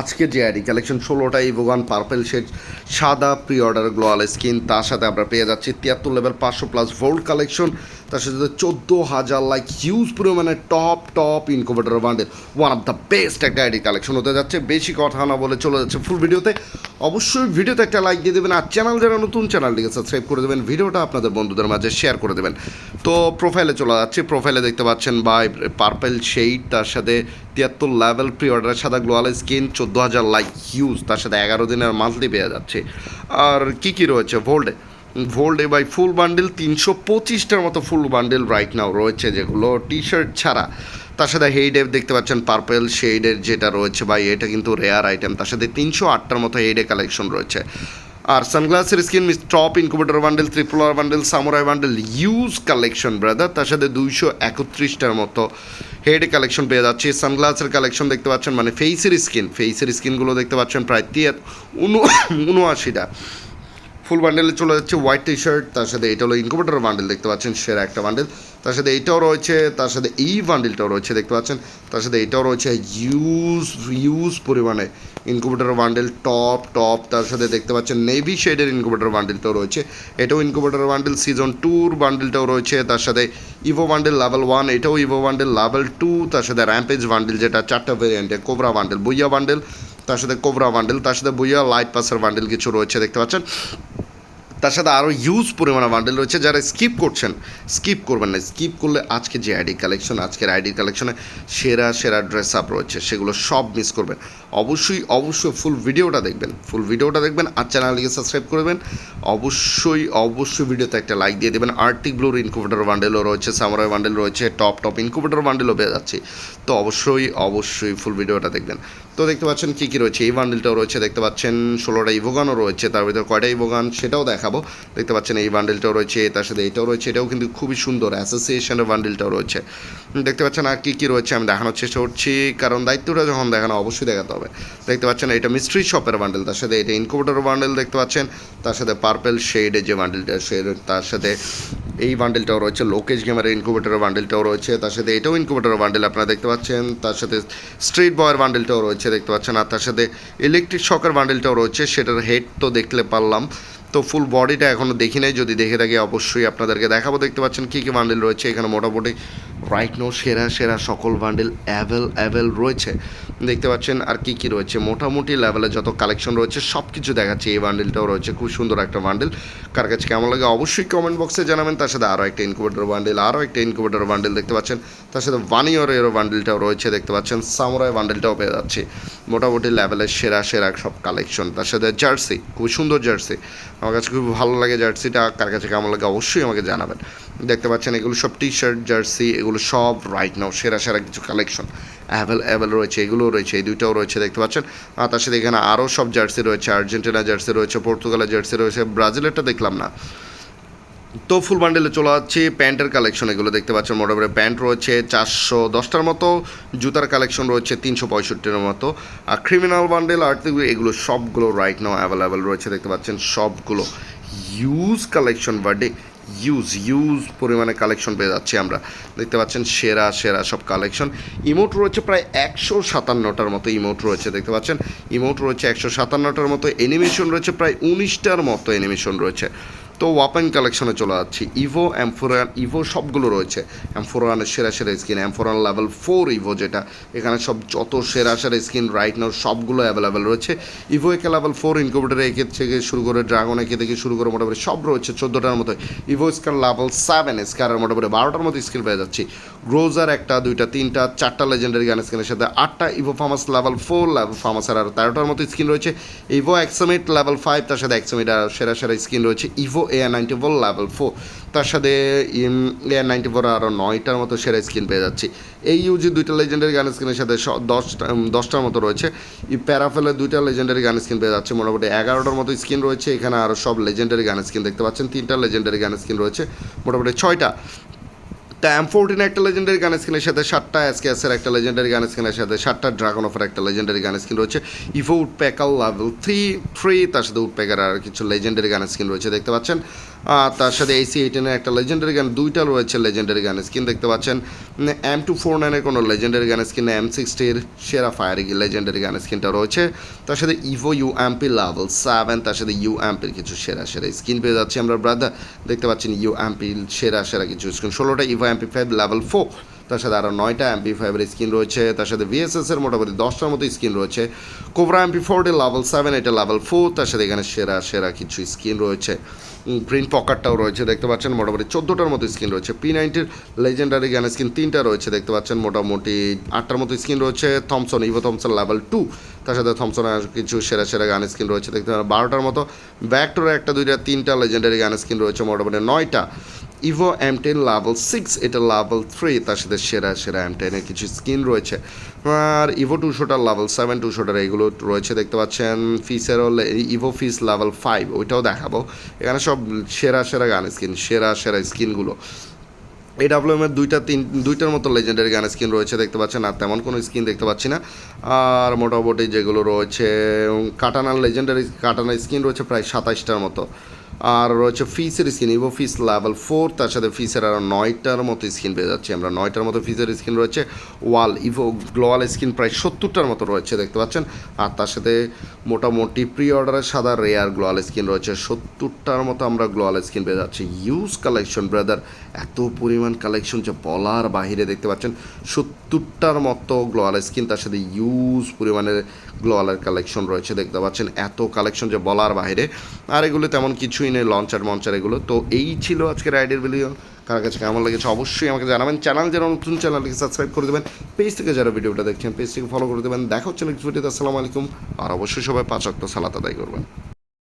আজকে যে ID, collection ষোলোটা ইভোগান পার্পেল শেড, সাদা প্রি অর্ডার গ্লোয়াল স্কিন, তার সাথে আমরা পেয়ে যাচ্ছি তিয়াত্তর লেভেল পাঁচশো প্লাস ভোল্ড কালেকশন তার সাথে চোদ্দ হাজার লাইক হিউজ পরিমাণে top top incubator bundle one of the best একটা আইডি কালেকশন হতে যাচ্ছে। বেশি কথা না বলে চলে যাচ্ছে ফুল ভিডিওতে অবশ্যই ভিডিওতে একটা লাইক দিয়ে দেবেন। আর চ্যানেল যারা নতুন চ্যানেলটিকে সাবস্ক্রাইব করে দেবেন। ভিডিওটা আপনাদের বন্ধুদের মাঝে শেয়ার করে দেবেন। তো প্রোফাইলে চলে যাচ্ছে। প্রোফাইলে দেখতে পাচ্ছেন বাই পার্পেল শেড তার সাথে তিয়াত্তর লেভেল প্রি অর্ডারের সাদা গ্লোয়াল স্কিন চোদ্দ হাজার লাইক হিউজ তার সাথে এগারো দিনের মান্থলি পেয়ে যাচ্ছে। আর কি কি রয়েছে? ভোল্ডে ভোল্ডে বাই ফুল বান্ডেল, তিনশো পঁচিশটার মতো ফুল বান্ডেল রাইট নাও রয়েছে, যেগুলো টি শার্ট ছাড়া। তার সাথে হেইডে দেখতে পাচ্ছেন পার্পেল শেডের যেটা রয়েছে বা এটা কিন্তু রেয়ার আইটেম তার সাথে তিনশো আটটার মতো হেইডে কালেকশন রয়েছে। আর সানগ্লাসের skin miss top incubator bundle ত্রিপুলার bundle samurai bundle huge collection brother তার সাথে দুইশো একত্রিশটার মতো হেড কালেকশন পেয়ে যাচ্ছে। সানগ্লাসের কালেকশন দেখতে পাচ্ছেন মানে ফেসের স্কিন ফেসের স্কিনগুলো দেখতে পাচ্ছেন, প্রায় উনু উনআশিটা। ফুল বান্ডেলে চলে যাচ্ছে হোয়াইট টি শার্ট তার সাথে এটা হলো ইনকুবেটর বান্ডেল দেখতে পাচ্ছেন, সেরা একটা বান্ডেল তার সাথে এইটাও রয়েছে, তার সাথে এই বান্ডেলটাও রয়েছে, দেখতে পাচ্ছেন। তার সাথে এটাও রয়েছে ইউজ ইউজ পরিমাণে ইনকুবেটর বান্ডেল টপ টপ তার সাথে দেখতে পাচ্ছেন নেভি শেডের ইনকুবেটর বান্ডেলটাও রয়েছে। এটাও ইনকুবেটর বান্ডেল সিজন টুর বান্ডেলটাও রয়েছে, তার সাথে ইভো বান্ডেল লেভেল ওয়ান এটাও ইভো বান্ডেল লেভেল টু তার সাথে র্যাম্পেজ বান্ডেল যেটা চারটা ভেরিয়েন্টে কোবরা বান্ডেল বইয়া বান্ডেল তার সাথে কোবরা বান্ডেল তার সাথে বইয়া লাইট পাসের বান্ডেল কিছু রয়েছে, দেখতে পাচ্ছেন। তার সাথে আরও ইউজ পরিমাণে বান্ডেল রয়েছে। যারা স্কিপ করছেন স্কিপ করবেন না। স্কিপ করলে আজকে যে আইডি কালেকশন আজকের আইডি কালেকশনে সেরা সেরা ড্রেস আপ রয়েছে। সেগুলো সব মিস করবেন। অবশ্যই অবশ্যই ফুল ভিডিওটা দেখবেন। ফুল ভিডিওটা দেখবেন আর চ্যানেলটিকে সাবস্ক্রাইব করবেন। অবশ্যই অবশ্যই ভিডিওতে একটা লাইক দিয়ে দেবেন। আর্টিক ব্লুর ইনকুবেটর বান্ডেলও রয়েছে সামরাই বান্ডেল রয়েছে টপ টপ ইনকুবেটর বান্ডেলও পেয়ে যাচ্ছে। তো অবশ্যই অবশ্যই ফুল ভিডিওটা দেখবেন। তো দেখতে পাচ্ছেন কী কী রয়েছে, এই বান্ডেলটাও রয়েছে, দেখতে পাচ্ছেন ষোলোটা ইভোগানও রয়েছে, তার ভিতরে কয়টা ইভোগান সেটাও দেখাবো। দেখতে পাচ্ছেন এই বান্ডেলটাও রয়েছে, তার সাথে এটাও রয়েছে, এটাও কিন্তু খুবই সুন্দর অ্যাসোসিয়েশনের বান্ডেলটাও রয়েছে। দেখতে পাচ্ছেন আর কী কী রয়েছে, আমি দেখানোর চেষ্টা করছি, কারণ দায়িত্বটা যখন দেখানো অবশ্যই দেখাতে হবে। দেখতে পাচ্ছেন এটা মিস্ট্রি শপের বান্ডেল তার সাথে এটা ইনকুবেটর বান্ডেল দেখতে পাচ্ছেন, তার সাথে পার্পেল শেডের যে বান্ডেলটা সে তার সাথে এই বান্ডেলটাও রয়েছে। লোকেশ গেমারের ইনকুবেটরের বান্ডেলটাও রয়েছে। তার সাথে এটাও ইনকুবেটরের বান্ডেল আপনারা দেখতে পাচ্ছেন। তার সাথে স্ট্রিট বয়ের বান্ডেলটাও রয়েছে দেখতে পাচ্ছেন। আর তার সাথে ইলেকট্রিক শকের বান্ডেলটাও রয়েছে। সেটার হেড তো দেখলে পারলাম। তো ফুল বডিটা এখনও দেখি নাই। যদি দেখে থাকি, অবশ্যই আপনাদেরকে দেখাবো। দেখতে পাচ্ছেন কী কী বান্ডেল রয়েছে এখানে মোটামুটি। রাইট নো সেরা সেরা সকল বান্ডেল অ্যাভেল অ্যাভেল রয়েছে। দেখতে পাচ্ছেন আর কি কি রয়েছে? মোটামুটি লেভেলে যত কালেকশন রয়েছে সব কিছু দেখাচ্ছে। এই বান্ডেলটাও রয়েছে। খুব সুন্দর একটা বান্ডেল কার কাছে কেমন লাগে অবশ্যই কমেন্ট বক্সে জানাবেন। তার সাথে আরও একটা ইনকুবেটর বান্ডেল আরও একটা ইনকুবেটর বান্ডেল দেখতে পাচ্ছেন। তার সাথে ওয়ানিয়রেরও বান্ডেলটাও রয়েছে। দেখতে পাচ্ছেন সামুরাই বান্ডেলটাও পেয়ে যাচ্ছে। মোটামুটি লেভেলের সেরা সেরা সব কালেকশন তার সাথে জার্সি খুব সুন্দর জার্সি আমার কাছে খুব ভালো লাগে জার্সিটা কার কাছে কেমন লাগে অবশ্যই আমাকে জানাবেন। দেখতে পাচ্ছেন এগুলো সব টি শার্ট জার্সি এগুলো সব রাইট নাও সেরা সেরা কিছু কালেকশন অ্যাভেল অ্যাভেল রয়েছে, এগুলোও রয়েছে, এই দুইটাও রয়েছে, দেখতে পাচ্ছেন? আর তার সাথে এখানে আরও সব জার্সি রয়েছে, আর্জেন্টিনা জার্সি রয়েছে, পর্তুগালের জার্সি রয়েছে, ব্রাজিলেরটা দেখলাম না। তো ফুল বান্ডেলে চলে যাচ্ছে, প্যান্টের কালেকশন এগুলো দেখতে পাচ্ছেন, মোটামুটি প্যান্ট রয়েছে চারশো দশটার মতো, জুতার কালেকশন রয়েছে তিনশো পঁয়ষট্টির মতো। আর ক্রিমিনাল বান্ডেল আর এগুলো সবগুলো রাইট নাও অ্যাভেলেবেল রয়েছে, দেখতে পাচ্ছেন, সবগুলো। Huge collection birthday huge huge পরিমাণে কালেকশন পেয়ে যাচ্ছি আমরা। দেখতে পাচ্ছেন সেরা সেরা সব কালেকশন ইমোট রয়েছে প্রায় একশো সাতান্নটার মতো ইমোট রয়েছে, দেখতে পাচ্ছেন? ইমোট রয়েছে একশো সাতান্নটার মতো অ্যানিমেশন রয়েছে প্রায় উনিশটার মতো অ্যানিমেশন রয়েছে। তো ওয়াপেন কালেকশনে চলে যাচ্ছি। ইভো, অ্যাম্ফোরান, ইভো সবগুলো রয়েছে। অ্যাম্ফোরানের সেরা সেরা স্কিন, অ্যাম্ফোরান লেভেল ফোর ইভো যেটা। এখানে সব যত সেরা সেরা স্কিন রাইট নাও সবগুলো অ্যাভেলেবেল রয়েছে। ইভো একে লেভেল ফোর ইনকিউবেটার একে থেকে শুরু করে ড্রাগন একে থেকে শুরু করে মোটামুটি সব রয়েছে। চোদ্দোটার মতো ইভো স্কার লেভেল সেভেন স্কারের মোটামুটি বারোটার মতো স্কিল পেয়ে যাচ্ছি। গ্রোজার একটা, দুইটা, তিনটা, চারটা লেজেন্ডারি গান স্কিনের সাথে, আটটা evo famas level four level ফার্মাসের আর তেরোটার মতো স্কিন রয়েছে। ইভো এক্সামিট লেভেল ফাইভ তার সাথে এক্সামিট আর সেরা সেরা স্কিন রয়েছে। Evo A ninety four level four তার সাথে এ নাইনটি ফোর আরও নয়টার মতো সেরা স্কিন পেয়ে যাচ্ছি। এই ইউজি দুইটা লেজেন্ডারি গান স্কিনের সাথে দশটা দশটার মতো রয়েছে। প্যারাফেলের দুইটা লেজেন্ডারি গান স্কিন পেয়ে যাচ্ছে, মোটামুটি এগারোটার মতো স্কিন রয়েছে। এখানে আরও সব লেজেন্ডারি গান স্কিন দেখতে পাচ্ছেন। তিনটা লেজেন্ডারি গান স্কিন রয়েছে, মোটামুটি ছয়টা। তা এম ফোরটিন একটা লেজেন্ডারি গান স্কিনের সাথে, সাতটা এসকেএসের একটা লেজেন্ডারি গান স্কিনের সাথে, সাতটা ড্রাগন অফের একটা লেজেন্ডারি গান স্কিন রয়েছে। Evo woodpecker level three three তার সাথে উডপ্যাকার আর কিছু লেজেন্ডারি গান স্কিন রয়েছে, দেখতে পাচ্ছেন? তার সাথে এসি এইটেনের একটা লেজেন্ডারি গান দুইটা রয়েছে লেজেন্ডারি গান স্কিন দেখতে পাচ্ছেন। এম টু ফোর নাইনের কোনো লেজেন্ডারি গান স্কিন এম সিক্সটির সেরা ফায়ার লেজেন্ডারি গান স্কিনটা রয়েছে। তার সাথে evo U MP level seven তার সাথে ইউ এমপির কিছু সেরা সেরা স্কিন পেয়ে যাচ্ছি আমরা ব্রাদার দেখতে পাচ্ছেন ইউ এমপি সেরা সেরা কিছু স্কিন ষোলোটা evo MP five level four তার সাথে আরও নয়টা এমপি ফাইভের স্কিন রয়েছে, তার সাথে ভিএসএস এর মোটামুটি দশটার মতো স্কিন রয়েছে। Cobra MP forty level seven এটা লেভেল ফোর তার সাথে এখানে সেরা সেরা কিছু স্কিন রয়েছে। প্রিন্ট পকেটটাও রয়েছে, দেখতে পাচ্ছেন, মোটামুটি চোদ্দোটার মতো স্কিন রয়েছে। পি নাইনটির লেজেন্ডারি গান স্কিন তিনটা রয়েছে, দেখতে পাচ্ছেন, মোটামুটি আটটার মতো স্কিন রয়েছে। Thompson evo Thompson level two তার সাথে থমসনের কিছু সেরা সেরা গান স্কিন রয়েছে, দেখতে পাচ্ছেন, বারোটার মতো। ব্যাকটোর একটা দুইটা, তিনটা লেজেন্ডারি গান স্কিন রয়েছে, মোটামুটি নয়টা। Evo M ten level six এটা লাভেল থ্রি তার সাথে সেরা সেরা এম টেনের কিছু স্কিন রয়েছে। আর ইভো টুশোটার লাভেল সেভেন টুশোটার এগুলো রয়েছে, দেখতে পাচ্ছেন। ফিসেরও ইভো ফিস লাভেল ফাইভ ওইটাও দেখাবো। এখানে সব সেরা সেরা গান স্কিন সেরা সেরা স্কিনগুলো এই দুইটা, তিন, দুইটার মতো লেজেন্ডারি গান স্কিন রয়েছে, দেখতে পাচ্ছেন। আর তেমন কোনো স্কিন দেখতে পাচ্ছি না। আর মোটামুটি যেগুলো রয়েছে কাটানার লেজেন্ডারি কাটানার স্কিন রয়েছে প্রায় সাতাইশটার মতো। আর রয়েছে ফিসের skin evo fist level four তার সাথে ফিসের আরও নয়টার মতো স্কিন পেয়ে যাচ্ছি আমরা। নয়টার মতো ফিসের স্কিন রয়েছে, ওয়াল ইভো গ্লোয়াল স্কিন প্রায় সত্তরটার মতো রয়েছে, দেখতে পাচ্ছেন। আর তার সাথে মোটামুটি প্রি অর্ডারের সাদা রেয়ার গ্লোয়াল স্কিন রয়েছে, সত্তরটার মতো আমরা গ্লোয়াল স্কিন পেয়ে যাচ্ছি। ইউজ কালেকশন ব্রাদার এত পরিমাণ কালেকশন যে বলার বাহিরে দেখতে পাচ্ছেন, সত্তরটার মতো গ্লোয়াল স্কিন তার সাথে ইউজ পরিমাণের গ্লোয়ালের কালেকশন রয়েছে, দেখতে পাচ্ছেন। এত কালেকশন যে বলার বাইরে আর এগুলো তেমন কিছুই নেই লঞ্চার মঞ্চার এগুলো। তো এই ছিল আজকে রাইডের ভিডিও কার কাছে কেমন লেগেছে অবশ্যই আমাকে জানাবেন। চ্যানেল যারা নতুন চ্যানেলটিকে সাবস্ক্রাইব করে দেবেন। পেজ থেকে যারা ভিডিওটা দেখছেন পেজ থেকে ফলো করে দেবেন। দেখা হচ্ছে নেক্সট ভিডিওতে আসসালামু আলাইকুম। আর অবশ্যই সবাই পাঁচ অক্ট সালাত আদায় করবেন।